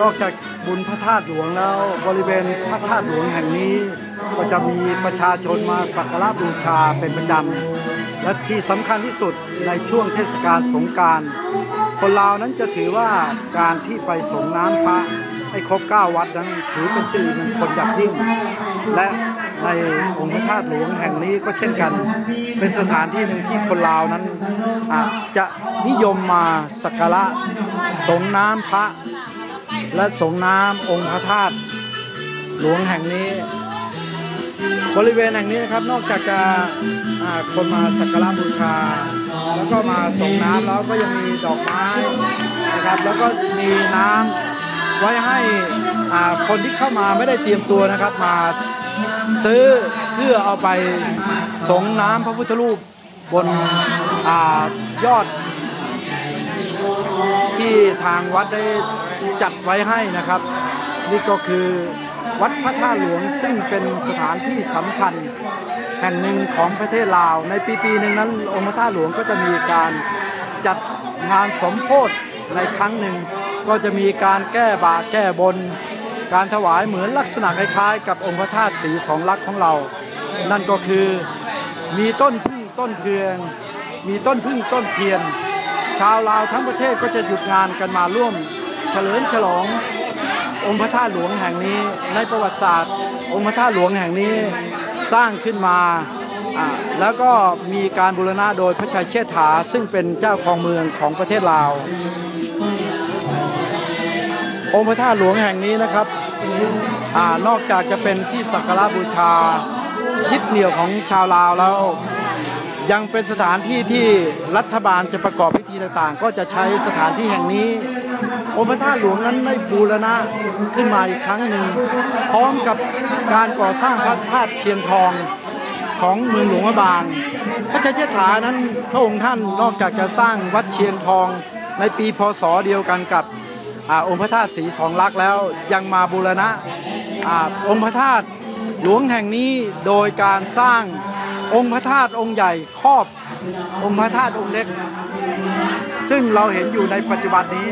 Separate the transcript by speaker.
Speaker 1: นอกจากบุญพระธาตุหลวงแล้ว บริเวณพระธาตุหลวงแห่งนี้ ก็จะมีประชาชนมาสักการะบูชาเป็นประจำและที่สำคัญที่สุดในช่วงเทศกาลสงการคนลาวนั้นจะถือว่าการที่ไปสงน้ำพระให้ครบ9วัดนั้นถือเป็นสิริมงคลอย่างยิ่ง และในองค์พระธาตุหลวงแห่งนี้ก็เช่นกัน เป็นสถานที่หนึ่งที่คนลาวนั้นอะจะนิยมมาสักการะสงน้ำพระ และสงน้ำองค์พระธาตุหลวงแห่งนี้ บริเวณแห่งนี้นะครับนอกจากจะคนมาสักการะบูชา แล้วก็มาส่งน้ำแล้วก็ยังมีดอกไม้นะครับ แล้วก็มีน้ำไว้ให้คนที่เข้ามาไม่ได้เตรียมตัวนะครับมาซื้อเพื่อเอาไปส่งน้ำพระพุทธรูปบนอยอด ที่ทางวัดได้จัดไว้ให้นะครับ นี่ก็คือวัดพระธาตุหลวงซึ่งเป็นสถานที่สำคัญแห่งหนึ่งของประเทศลาว ในปีปีหนึ่งนั้น องค์พระธาตุหลวงก็จะมีการจัดงานสมโพธิในครั้งหนึ่ง ก็จะมีการแก้บาแก้บน การถวายเหมือนลักษณะคล้ายๆ กับองค์พระธาตุสีสองลักษณ์ของเรา นั่นก็คือมีต้นพึ่งต้นเพืองมีต้นพึ่งต้นเทียน ชาวลาวทั้งประเทศก็จะหยุดงานกันมาร่วม เฉลิมฉลอง องค์พระธาตุหลวงแห่งนี้ในประวัติศาสตร์ องค์พระธาตุหลวงแห่งนี้สร้างขึ้นมาแล้วก็มีการบูรณะโดยพระชัยเชษฐา ซึ่งเป็นเจ้าครองเมืองของประเทศลาว องค์พระธาตุหลวงแห่งนี้นะครับอนอกจากจะเป็นที่สักการะบูชายึดเหนี่ยวของชาวลาวแล้ว ยังเป็นสถานที่ที่รัฐบาลจะประกอบพิธีต่างๆ ก็จะใช้สถานที่แห่งนี้องค์พระธาตุหลวงนั้นได้บูรณะขึ้นมาอีกครั้งหนึ่ง พร้อมกับการก่อสร้างพระธาตุเชียงทองของเมืองหลวงพระบาง พระชัยเชษฐานั้นพระองค์ท่านนอกจากจะสร้างวัดเชียงทองในปีพศเดียวกันกับอาองค์พระธาตุสีสองลักษณ์แล้วยังมาบูรณะอาองค์พระธาตุหลวงแห่งนี้โดยการสร้าง องค์พระธาตุองค์ใหญ่ครอบองค์พระธาตุองค์เล็ก ซึ่งเราเห็นอยู่ในปัจจุบันนี้